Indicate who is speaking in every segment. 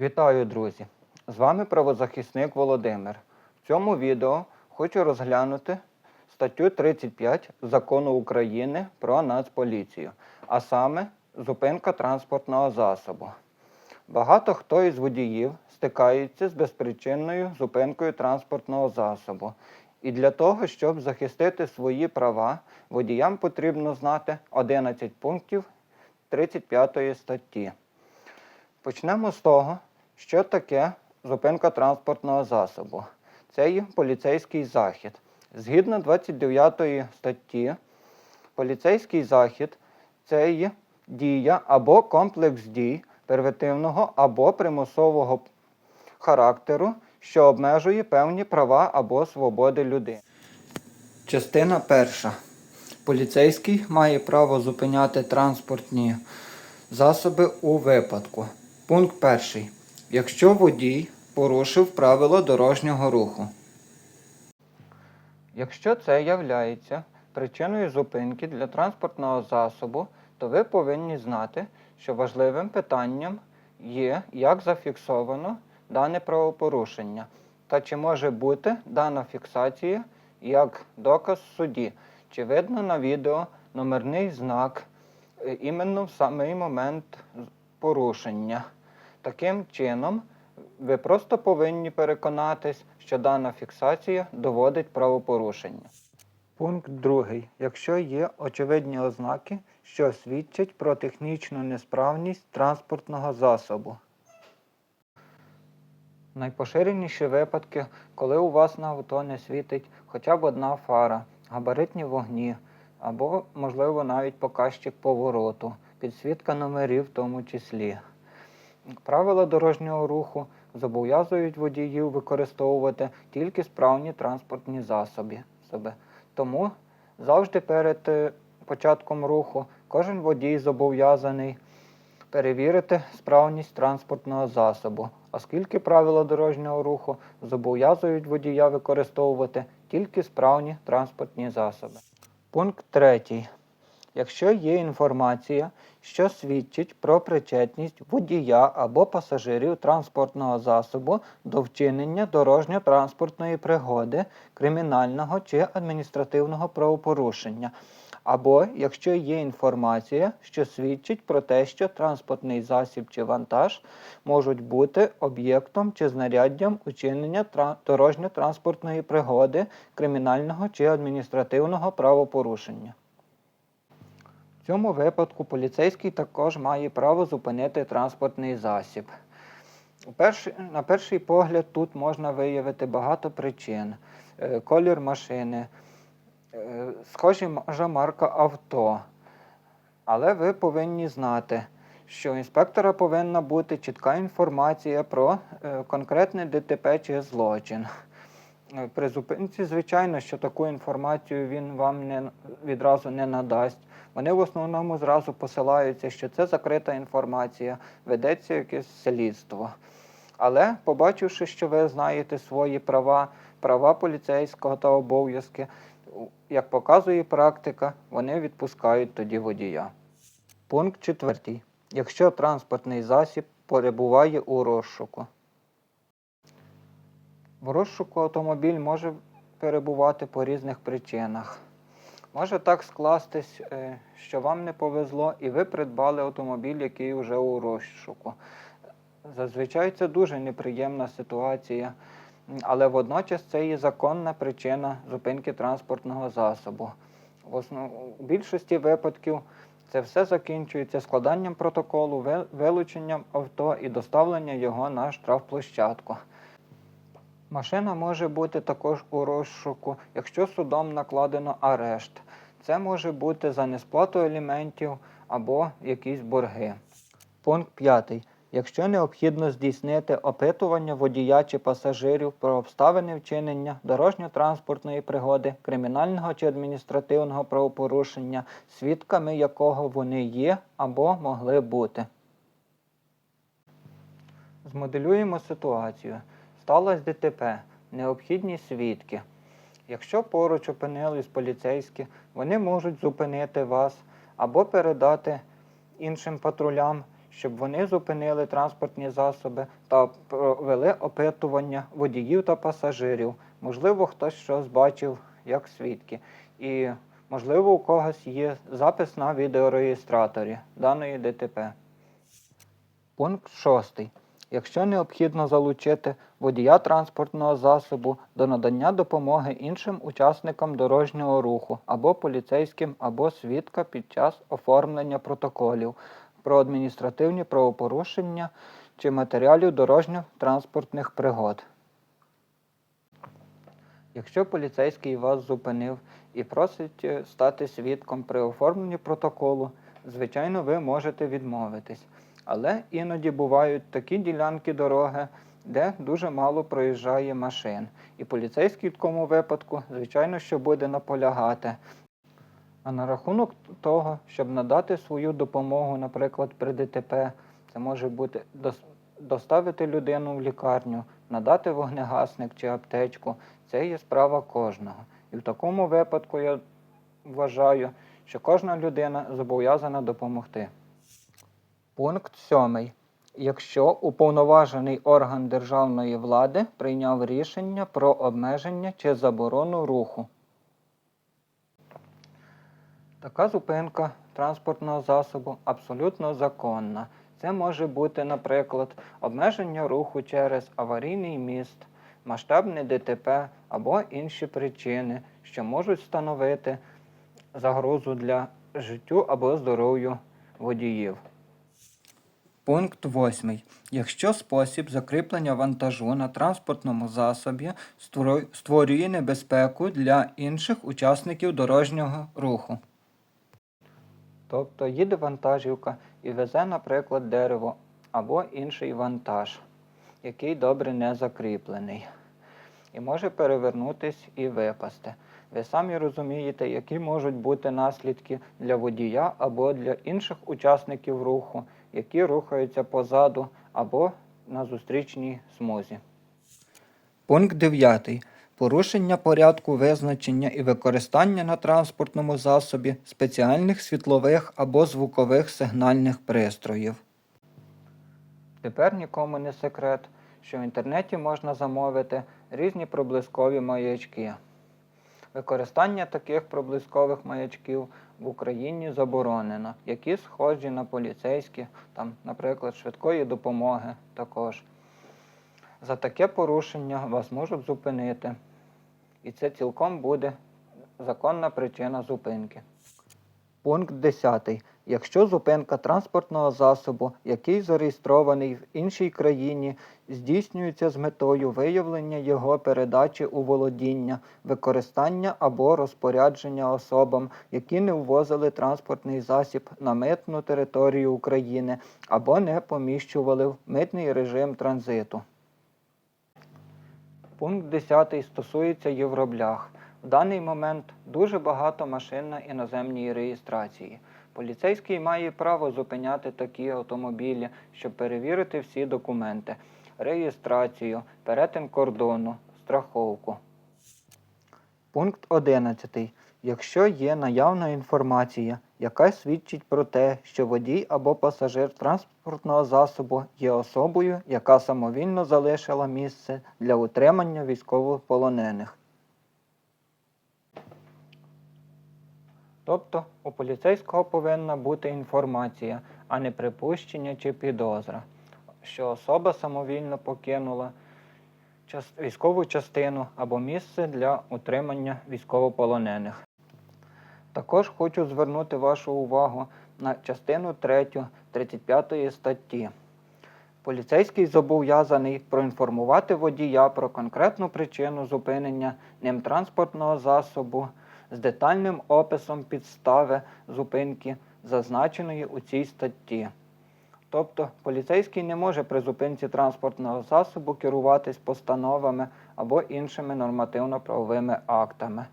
Speaker 1: Вітаю, друзі! З вами правозахисник Володимир. В цьому відео хочу розглянути статтю 35 Закону України про Нацполіцію, а саме зупинка транспортного засобу. Багато хто із водіїв стикається з безпричинною зупинкою транспортного засобу. І для того, щоб захистити свої права, водіям потрібно знати 11 пунктів 35 статті. Почнемо з того, що таке зупинка транспортного засобу. Це є поліцейський захід. Згідно 29 статті, поліцейський захід це є дія або комплекс дій первитивного або примусового характеру, що обмежує певні права або свободи людини. Частина перша. Поліцейський має право зупиняти транспортні засоби у випадку. Пункт перший. Якщо водій порушив правила дорожнього руху. Якщо це являється причиною зупинки для транспортного засобу, то ви повинні знати, що важливим питанням є, як зафіксовано дане правопорушення та чи може бути дана фіксація як доказ в суді, чи видно на відео номерний знак е, іменно в самий момент порушення. Таким чином, ви просто повинні переконатись, що дана фіксація доводить правопорушення. Пункт 2. Якщо є очевидні ознаки, що свідчать про технічну несправність транспортного засобу. Найпоширеніші випадки, коли у вас на авто не світить хоча б одна фара, габаритні вогні, або, можливо, навіть показчик повороту, підсвітка номерів в тому числі. Правила дорожнього руху зобов'язують водіїв використовувати тільки справні транспортні засоби. Тому завжди перед е, початком руху кожен водій зобов'язаний перевірити справність транспортного засобу, оскільки правила дорожнього руху зобов'язують водія використовувати тільки справні транспортні засоби. Пункт 3. Якщо є інформація, що свідчить про причетність водія або пасажирів транспортного засобу до вчинення дорожньо-транспортної пригоди, кримінального чи адміністративного правопорушення, або якщо є інформація, що свідчить про те, що транспортний засіб чи вантаж можуть бути об'єктом чи знаряддям учинення дорожньо-транспортної пригоди, кримінального чи адміністративного правопорушення. Цьому випадку поліцейський також має право зупинити транспортний засіб. На перший погляд тут можна виявити багато причин. Е, Колір машини, е, схожа марка авто. Але ви повинні знати, що у інспектора повинна бути чітка інформація про е, конкретне ДТП чи злочин. Е, При зупинці, звичайно, що таку інформацію він вам не, відразу не надасть. Вони в основному зразу посилаються, що це закрита інформація, ведеться якесь слідство. Але побачивши, що ви знаєте свої права, права поліцейського та обов'язки, як показує практика, вони відпускають тоді водія. Пункт четвертий. Якщо транспортний засіб перебуває у розшуку. В розшуку автомобіль може перебувати по різних причинах. Може так скластись, е, що вам не повезло, і ви придбали автомобіль, який вже у розшуку. Зазвичай це дуже неприємна ситуація, але водночас це є законна причина зупинки транспортного засобу. В основ... у більшості випадків це все закінчується складанням протоколу, вилученням авто і доставленням його на штрафплощадку. Машина може бути також у розшуку, якщо судом накладено арешт. Це може бути за несплату аліментів або якісь борги. Пункт 5. Якщо необхідно здійснити опитування водія чи пасажирів про обставини вчинення дорожньо-транспортної пригоди, кримінального чи адміністративного правопорушення, свідками якого вони є або могли бути. Змоделюємо ситуацію. Сталося ДТП, необхідні свідки. Якщо поруч опинились поліцейські, вони можуть зупинити вас або передати іншим патрулям, щоб вони зупинили транспортні засоби та провели опитування водіїв та пасажирів. Можливо, хтось щось бачив як свідки. І можливо, у когось є запис на відеореєстраторі даної ДТП. Пункт 6. Якщо необхідно залучити водія транспортного засобу до надання допомоги іншим учасникам дорожнього руху або поліцейським, або свідка під час оформлення протоколів про адміністративні правопорушення чи матеріалів дорожньо-транспортних пригод. Якщо поліцейський вас зупинив і просить е, стати свідком при оформленні протоколу, звичайно, ви можете відмовитись. Але іноді бувають такі ділянки дороги, де дуже мало проїжджає машин. І поліцейський в такому випадку, звичайно, що буде наполягати. А на рахунок того, щоб надати свою допомогу, наприклад, при ДТП, це може бути доставити людину в лікарню, надати вогнегасник чи аптечку, це є справа кожного. І в такому випадку я вважаю, що кожна людина зобов'язана допомогти. Пункт 7. Якщо уповноважений орган державної влади прийняв рішення про обмеження чи заборону руху. Така зупинка транспортного засобу абсолютно законна. Це може бути, наприклад, обмеження руху через аварійний міст, масштабне ДТП або інші причини, що можуть становити загрозу для життю або здоров'ю водіїв. Пункт 8. Якщо спосіб закріплення вантажу на транспортному засобі створює небезпеку для інших учасників дорожнього руху. Тобто їде вантажівка і везе, наприклад, дерево або інший вантаж, який добре не закріплений, і може перевернутись і випасти. Ви самі розумієте, які можуть бути наслідки для водія або для інших учасників руху, які рухаються позаду або на зустрічній смузі. Пункт 9. Порушення порядку визначення і використання на транспортному засобі спеціальних світлових або звукових сигнальних пристроїв. Тепер нікому не секрет, що в інтернеті можна замовити різні проблискові маячки. Використання таких проблискових маячків в Україні заборонено, які схожі на поліцейські, там, наприклад, швидкої допомоги також. За таке порушення вас можуть зупинити. І це цілком буде законна причина зупинки. Пункт 10. Якщо зупинка транспортного засобу, який зареєстрований в іншій країні, здійснюється з метою виявлення його передачі у володіння, використання або розпорядження особам, які не ввозили транспортний засіб на митну територію України або не поміщували в митний режим транзиту. Пункт 10 стосується євроблях. В даний момент дуже багато машин на іноземній реєстрації. Поліцейський має право зупиняти такі автомобілі, щоб перевірити всі документи, реєстрацію, перетин кордону, страховку. Пункт 11. Якщо є наявна інформація, яка свідчить про те, що водій або пасажир транспортного засобу є особою, яка самовільно залишила місце для утримання військовополонених. Тобто у поліцейського повинна бути інформація, а не припущення чи підозра, що особа самовільно покинула військову частину або місце для утримання військовополонених. Також хочу звернути вашу увагу на частину 3 35 статті. Поліцейський зобов'язаний проінформувати водія про конкретну причину зупинення ним транспортного засобу з детальним описом підстави зупинки, зазначеної у цій статті. Тобто поліцейський не може при зупинці транспортного засобу керуватись постановами або іншими нормативно-правовими актами.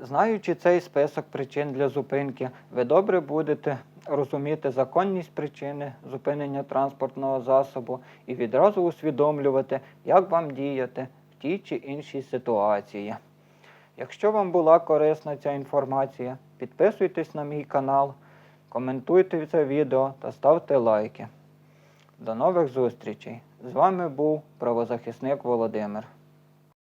Speaker 1: Знаючи цей список причин для зупинки, ви добре будете розуміти законність причини зупинення транспортного засобу і відразу усвідомлювати, як вам діяти в тій чи іншій ситуації. Якщо вам була корисна ця інформація, підписуйтесь на мій канал коментуйте це відео та ставте лайки. До нових зустрічей! З вами був правозахисник Володимир.